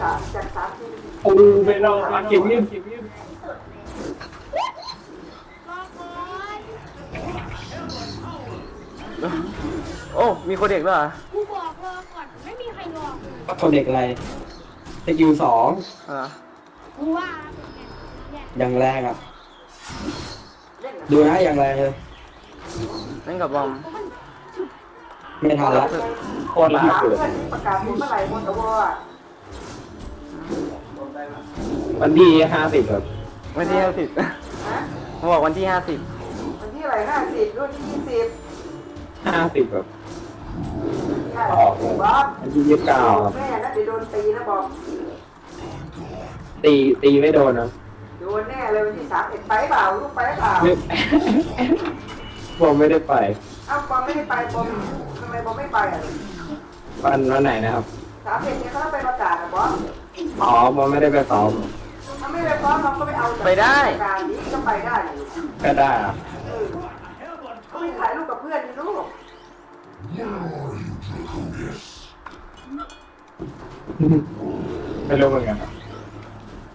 สามจากสามที่โอ้ไปลองมาเก็บเงียบเก็บเงียบโอ้ มีคนเด็กด้วยเหรอกูบอกรอก่อนไม่มีใครรอคนเด็กอะไรสกิลสองเหรอกูว่าเป็นไงเนี่ยอย่างแรงอะเล่นดูนะอย่างแรงเลยเล่นกับบอมไม่ทันละโคตรลาถามเกิดเพื่อนที่ประกาศผลเมื่อไหร่มนต วอะวันที่ห้าสิบแบบวันที่ห้าสิบฮะเขาบอกวันที่ห้าสิบวันที่อะไรห้าสิบรุ่นที่ยี่สิบห้าสิบแบบที่ห้าสิบบ๊อบวันที่ยี่สิบเก้าครับแม่นะเดี๋ยวโดนตีนะบอกตีตีไม่โดนนะโดนแน่เลยวันที่สามเอ็ดไปเปล่าลูกไปเปล่าไม่ผมไม่ได้ไปเอ้าบอมไม่ได้ไปบอมทำไมบอมไม่ไปอะวันวันไหนนะครับสามเอ็ดเนี่ยเขาต้องไปประกาศนะบอสอ๋อผมไม่ได้ไปซ้อม ถ้าไม่ไปพร้อมเราก็ไม่เอาจากไปได้ การนี้ก็ไปได้อยู่ก็ได้อะเออก็ไปถ่ายรูปกับเพื่อนนี่ลูก ไม่รู้เหมือนกัน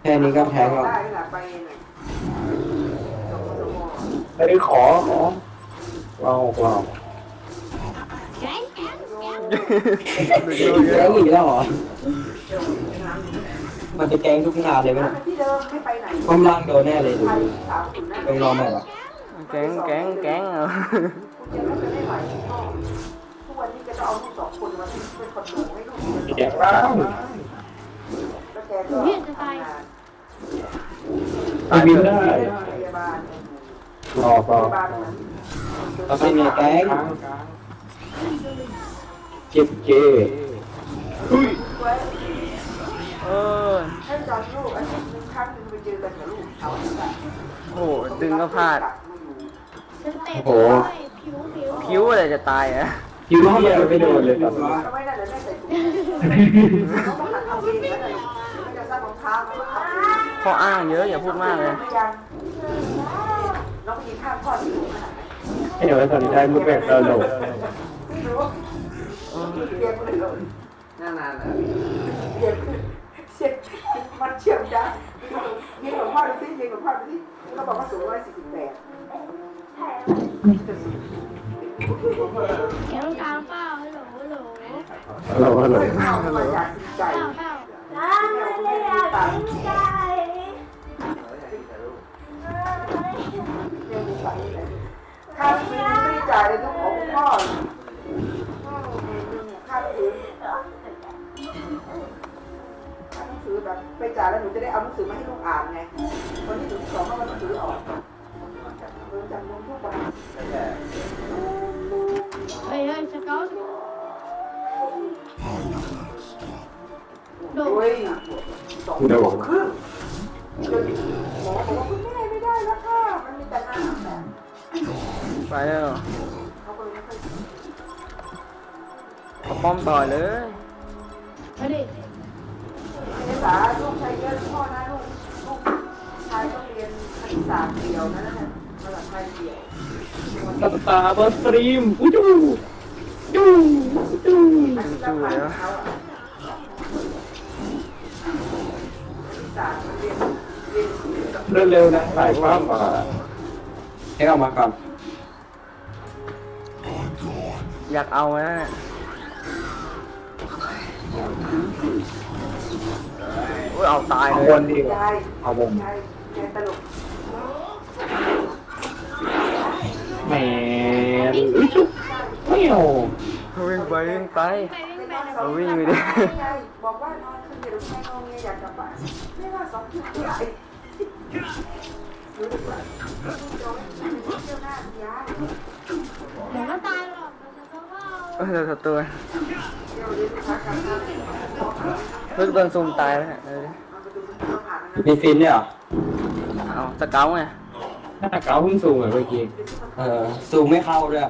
แค่นี้ก็แพ้ก็ได้แหละไปเนี่ยสมสมไม่ได้ขอขอว้าวว้าวแก๊งแก๊งแก๊งแล้วอีกแล้วเหรอ มันจะแกงทุกงานเลยไหมน้ำเนี่ยเป็นที่เดิมไม่ไปไหนความล่างโดนแน่เลยดูไทยดิสามสิบนะต้องรอใหม่เหรอแก๊งแก๊งแก๊งเอาคุณยังไม่ไปไหวพ่อทุกวันนี้แกจะเอาลูกสองคนมาเป็นคนดูให้ลูกเรียนเดี๋ยวว้าวแล้วแกก็ไปบินได้พยาบาลรอพรอยาบาลเหมือนเราเป็นไงแก๊งเก็บเก้ไว้ เออให้จำลูกอาทิตย์หนึ่งครั้งหนึ่งไปเจอกันกับลูกเขาแบบโอ้โหดึงก็พลาดสเต็ปด้วยผิวผิวคิ้วอะไรจะตายอะคิวเทียไม่โดนเลยครับเอาไว้นั่นเดี๋ยวแม่ใส่ถุงเขาต้องหัดเอาเองแล้วกันไม่จะสร้างรองเท้าเขาเอาเองข้ออ้างเยอะอย่าพูดมากเลย ยังน้องมีข้าวทอดอยู่ขนาดไหนให้เราสนใจมุกแบบเราโดดไม่รู้เรียกเลยเลยนานๆนะเรียก เชื่อมันเชื่อมจ้ะยิงหลวงพ่อไปสิยิงหลวงพ่อไปสิเขาบอกว่าสูงร้อยสี่สิบแปดแก๊งกลางเปล่าฮัลโหลฮัลโหลเราก็เลยเข้ามาอยากใจเปล่าเปล่าไม่ได้อยากตังค์ค่าซื้อไม่ได้จ่ายเลยทุกของพ่อ แบบไปจ่ายแล้วหนูจะได้เอาหนังสือมาให้ลูกอ่านไงวันที่หนูสองก็มันหนังสือออกเออจำนวนทุกวันเฮ้ยเฮ้ยสเกลโดโอ้ยสองครึ่งหมอบอกว่าคุณแม่ไม่ได้แล้วค่ะ มันมีแต่น้ำแบบไปแล้วเขาป้อมต่อยเลยมาดิ ษาลูกชายเยอะพ่อนะลูกลูกชายต้องเรียนคณิตศาสตร์เดียวนะนั่นแหละภาษาไทยเดียวตัดตาบอสตรีมอู้จูจูจูอันนี้ก็ผ่านเขาอะเร็วๆนะถ่ายภาพมาให้ออกมาก่อนอยากเอานะ อ้ยเอาตายเอาเลยนดีกว่ายายเอาวงยายยายตลกแหมอู้จูไม่เอวิ่งไปวิ่งไปไปวิ่งไปสองคืนบอกว่านอนคืนเดียวแม่งงเงียอยากกลับบ้านไม่ว่าสองคืนเท่าไหร่รู้ดีกว่าเที่ยวหน้ายายเดี๋ยวก็ตายหรอกเดี๋ยวก็เอาเออเดี๋ยวตัว เที่ยวเรียนลูกค้ากลับบ้านเพิ่งโดนซูมตายแล้วเนี่ยเออมันไปดูเป็นเที่ยวผ่านนะมีฟินเนี่ยเหรอเอาสเกลไงหน้าเก้าเพิ่งสูงเหมือนเมื่อกี้ เออซูมไม่เข้าด้วย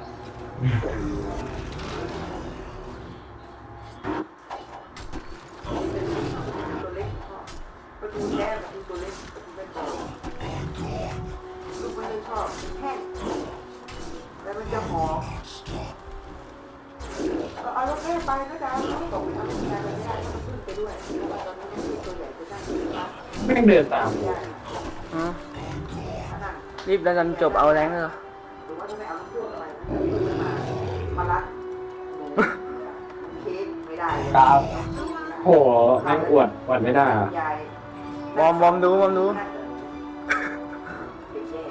ไปก็จะเอารถส่งไปเอารถแม่ไปไม่ได้ต้องขึ้นไปด้วยเพราะว่าตอนนั้นมันตัวใหญ่จะนั่งอยู่รับแม่งเดินตามไม่ได้ฮะขนาดรีบแล้วกันจบเอาแรงเลยเหรอหรือว่าจะไม่เอาน้ำพ่วงอะไรมามารัดเค้กไม่ได้ครับโหแม่งอวดอวดไม่ได้อะยายบอมบอมดูบอมดูเด็กแย่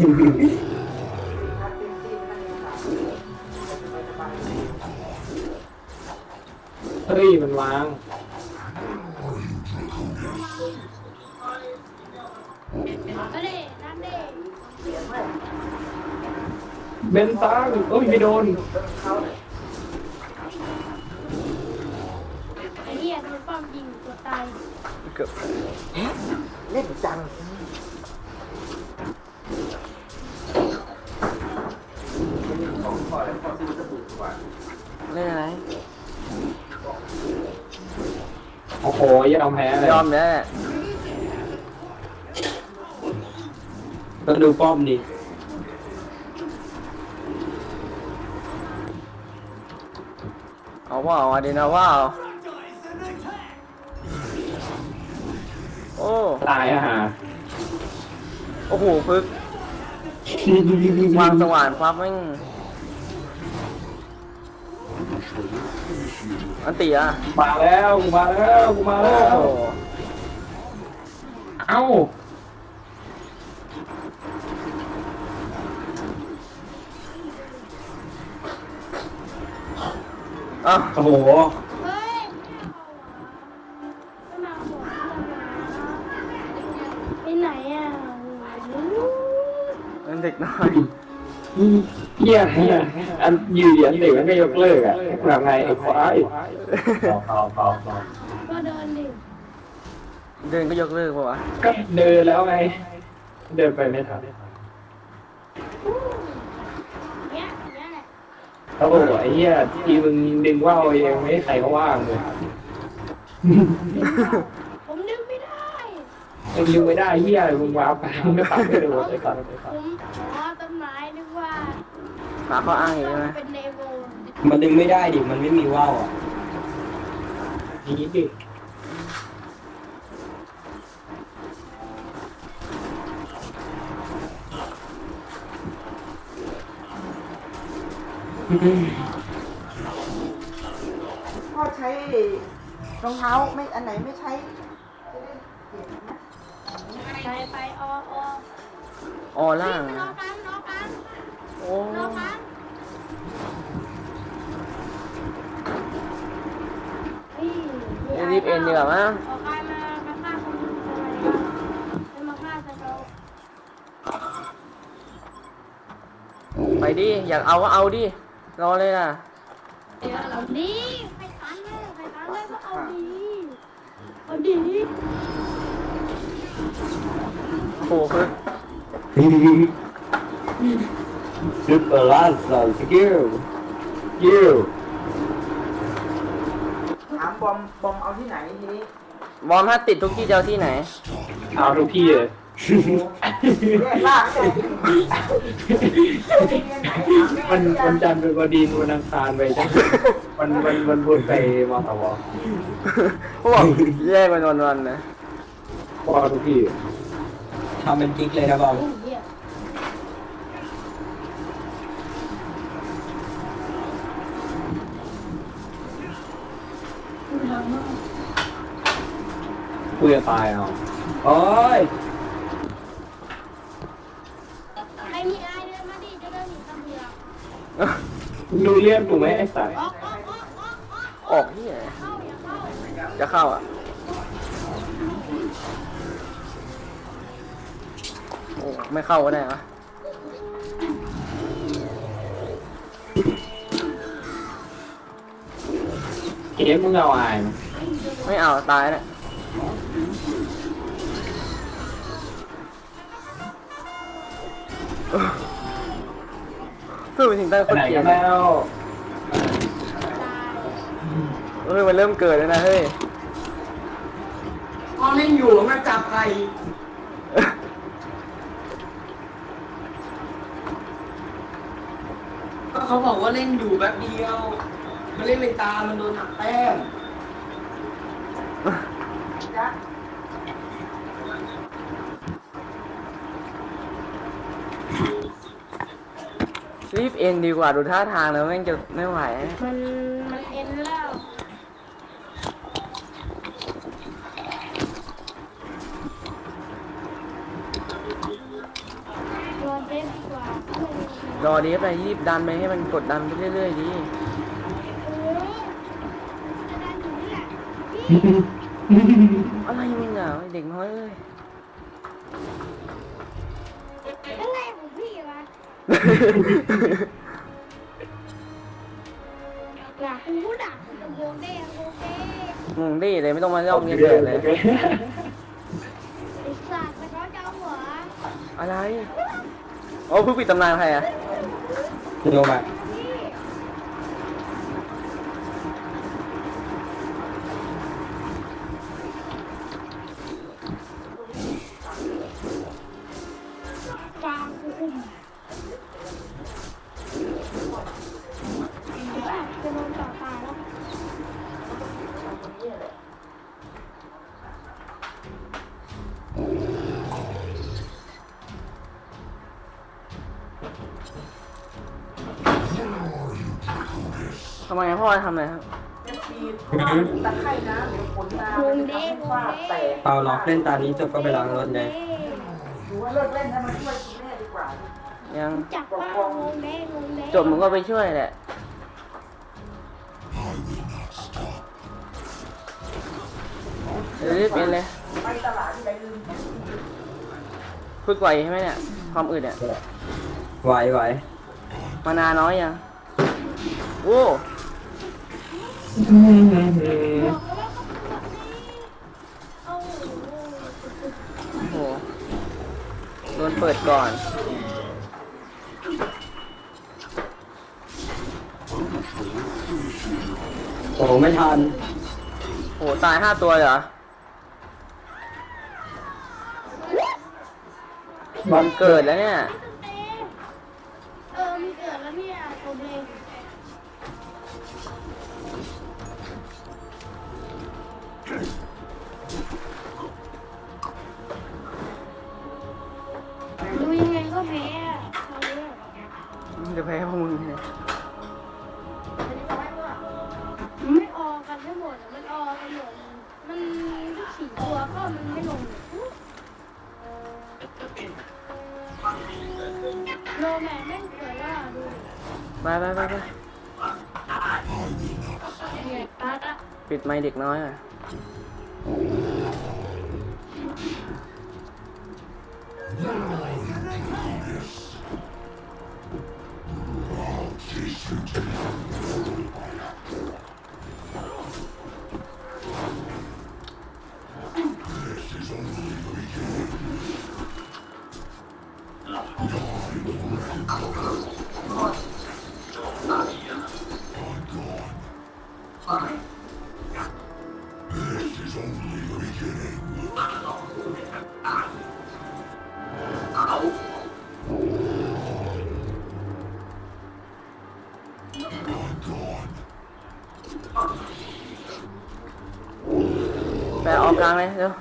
ถ้าเสบายเฮ้ยมันวาง เบนซังเอ้ยไม่โดนเฮียไอ้เหี้ยโดนป้อมยิงตัวตายเกือบเล่นจังเล่นอะไร โอ้โหยอมแพ้เลยยอมแล้วแหละต้องดูป้อมดิเอาว่าเอาดินะว่าเอาโอ้ ตายอะฮะโอ้โห พึก วางสว่านปั๊บแม่ง อันตีอะมาแล้วกูมาแล้วกูมาโอ้แล้วโหเอ้าอ้าวโอ้โหเฮ้ยไม่เอาอะไม่มาบอกไปไหนอะเป็นเด็กน้อยเหี้ย อันยืนยันเด็กมันไม่ยกเลิกอะแบบไงไอ้ควายต่อต่อต่อก็เดินดิเดินก็ยกเลิกปะวะก็เดินแล้วไง เดินไปไม่ทันเนี้ยเนี้ยแหละโอ้โหไอ้เหี้ยทีมึงดึงว่าวเองไม่ให้ใครเขาว่างเลยผมดึงไม่ได้ มึงดึงไม่ได้เหี้ยอะไรมึงว้าวไปมึงก็ปัดไม่โดนไอ้สัตว์ผมขอต้นไม้นึกว่า ขาเขาอ้างอย่างนี้ไหมเป็นเนโวมันดึงไม่ได้ดิ มันไม่มีว่าวอะนี่ดิพ่อใช้รองเท้าไม่อันไหนไม่ใช้จะได้เปลี่ยนนะไปไปออออออล่างไปรอนะกันรอกันโอ้ีบเอ็นดีกว่ามั้งไปมามาฆ่าคนอื่นไมวะไม่มาฆ่าแต่เราไปดิ อยากเอาก็เอาดิ รอเลยนะเดี๋ยวเราดีใครทันเลยใครทันเลยก็เอาดีเอาดีโอ้โหพึกซุปเป อร์ลัสสกิลยิวถามบอมบอมเอาที่ไหนทีนี้บอมถ้าติดทุกที่จะเอาที่ไหน เอาทุกที่เลยแยกล่างเลยมันมันจันทร์เป็นบดีนวันอังคารไปจ้ะมันมันมันบุญไปมอสวพวกแยกเป็นวันๆนะพอทุกที่ทำเป็นกิ๊กเลยนะบอม โอ้ยเหี้ย กูจะตายเอาโอ้ยใครมีอะไรเดินมาดิจะเดินหนีตำรวจดูเรียกกูไหมไอ้สายออกออกออกออกออกออกที่ไหนเข้าอย่าเข้าจะเข้าอะ โอ้ไม่เข้าก็ได้อะเกมมึงเอาอายมั้ยไม่เอาตายแล้ว สู้ถึงได้ไปคนไหนเกลียกัดนแล้ว เฮ้ยมันเริ่มเกิดแล้วนะเฮ้ยพ่อไม่อยู่มาจับใครก็เขเขาบอกว่าเล่นอยู่แป๊บเดียว มันเล่นเป็นตามันโดนหักแต้มจ๊ะ รีบเอ็นดีกว่าดูท่าทางแล้วแม่งจะไม่ไหว มันมันเอ็นแล้วรอเดฟดีกว่ารอเดฟไปรีบดันไปให้มันกดดันไปเรื่อยๆดีเออจะดันอยู่นี่แหละอะไรมึงอะไอ้เด็กน้อยเอ้ย อยากพูดอะจะโบเด้โบเด้งงดิเลยไม่ต้องมาย่องเงี้ยเกิดเลยไอ้สัตว์มันก็จะเอาหัว อะไรโอ้เพิ่งปิดตำนานใครอะโยมไำไมพ่อทำอะไรครับเอฟซีตะไคร่นะเดี๋ยวฝนมาโบมันจะเด้ทำให้โบฟ้าเด้แตกเปล่าหรอกเล่นตานี้จบก็ไปล้างรถไงดูว่าเลิกเล่นนะมาช่วยคุณแม่ดีกว่ายังจับป้าโบเด้โบเด้จบมึงก็ไปช่วยแหละรีบเอ็นเลยไปตลาดที่ไหนลืมฝึกไหวใช่ไหมเนี่ย ความอึดเนี่ยไหวไหวมานานน้อยยังโอ้ โอ้โหโหโดนเปิดก่อน โอ้ไม่ทันโหตายห้าตัวเลยเหรอ บอลเกิดแล้วเนี่ย ดูยังไงก็แพ้อะเอาเรื่องจะแพ้พวกมึงเนี่ยมันไม่ออกกันทั้งหมดอะมันออกกันหมดมันทุกสี่ตัวก็มันไม่ลงโนแมนแม่งเกิดแล้วอะดูไปไปไปไปเนี่ยตัดอะปิดไมค์เด็กน้อยอะ ไปอ อกกลางเลยเร็ว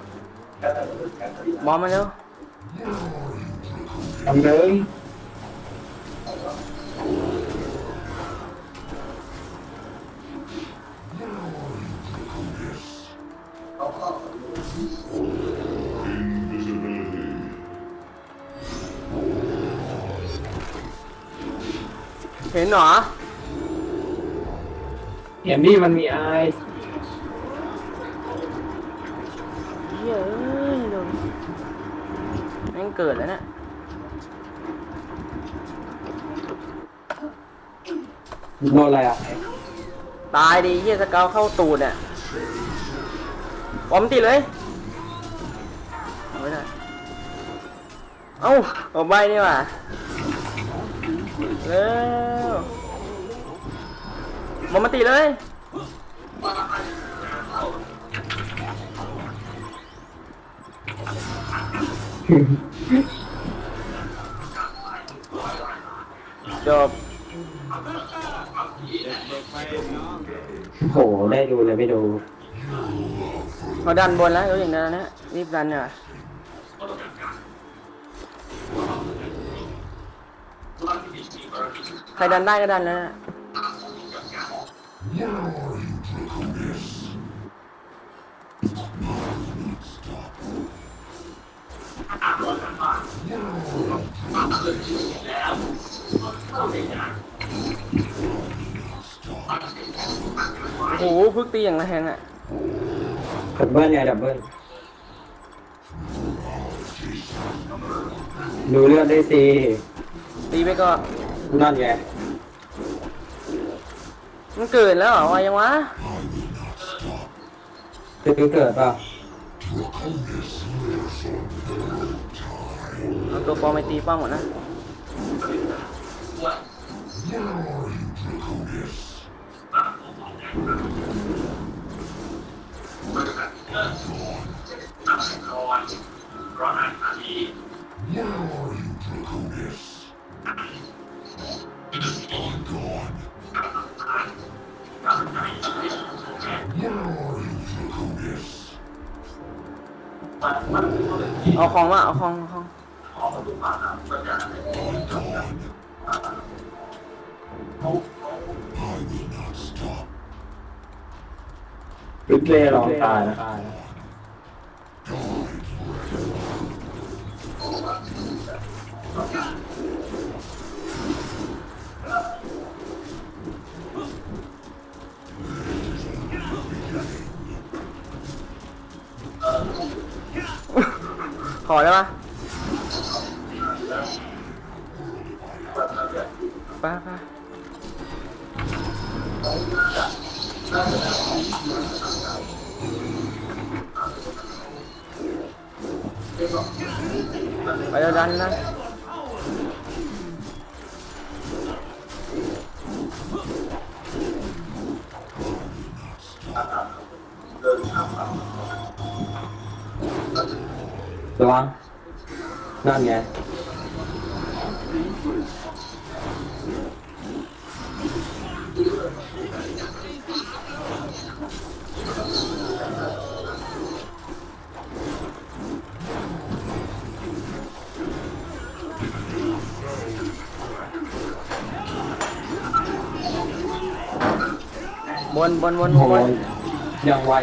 บอมมาเร็วทำเดิมเห็นเหรอเห็นนี่มันมีไอาย เฮ้ยเอ้ยโดนแม่ง เกิดแล้วเนี่ยโดนอะไรอะ ตายดีเฮียสเกลเข้าตูดเนี่ยบอมติดเลยเอาไม่ได้เอ้าเอาใบนี่ว่ะเร็วบอมมาติดเลย บโหได้ดูเลยไม่ดู เขาดันบนแล้วเดี๋ยวอย่างนั้นนะรีบดันเนี่ยใครดันได้ก็ดันแล้วนะ โอ้โหพึกตีอย่างแรงอะดับเบิลไงดับเบิลดูเลือดได้สิตีไปก็นั่นไงมันเกิดแล้วเหรอวะยังวะจะดูเกิดป่ะเอาตัวปลอมไปตีป้อมหมดนะ เอาของมาเอาของเอาของ ริกเล่ลองตายนะขอได้ปะ ไปไปไปเดี๋ยวดันนะระวังนั่นไง บนบนบนโหบนยังไว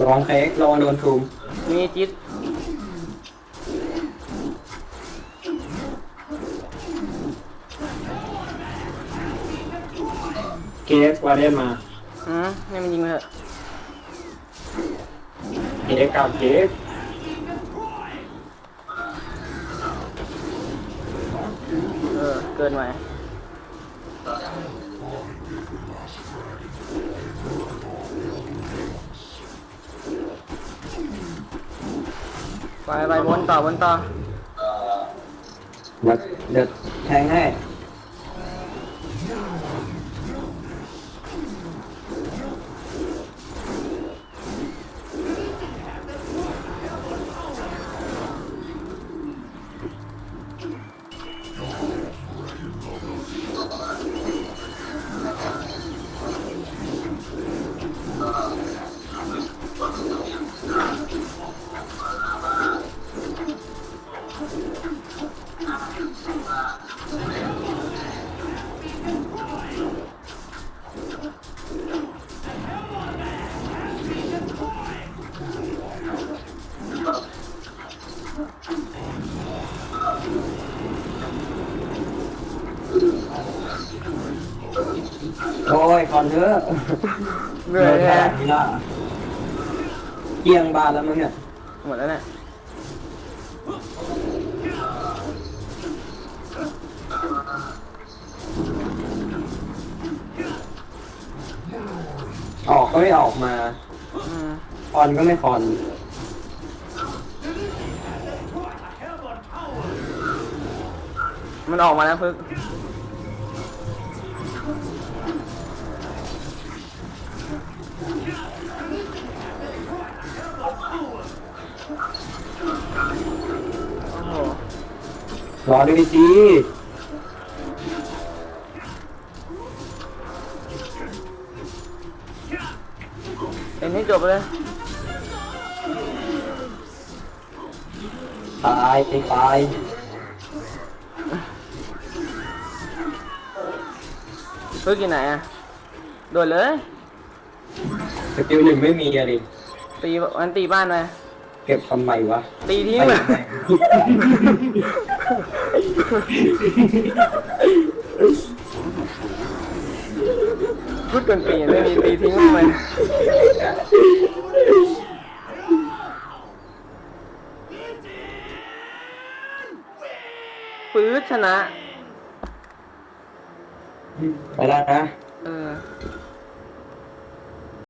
ระวังเค้กระวังโดนทุมมีจิต เกสวาเดนมาอืมให้มันยิงไปเถอะเกสกับเกสเออ เกินไปไปไปบนต่อบนต่อ เดี๋ยวเดี๋ยวแทงให้ เถอะเหนื่อยโดนแน่ขนาดนี้ละเกียงบานแล้วมั้งเนี่ยหมดแล้วเนี่ยออกก็ไม่ออกมาอืมคอนก็ไม่คอนมันออกมาแล้วพึก รอด้วยสิเอ็นให้จบไปเลยตายไปตายพึกอยู่ไหนอะโดดเลย สกิลหนึ่งไม่มีอะดิตีมันตีบ้านไป เก็บทำไมวะตีทิ้งไปเลยไหนพูดกันปีไม่มีตีทิ้งไปปื๊ดชนะ ไปแล้วนะ เออ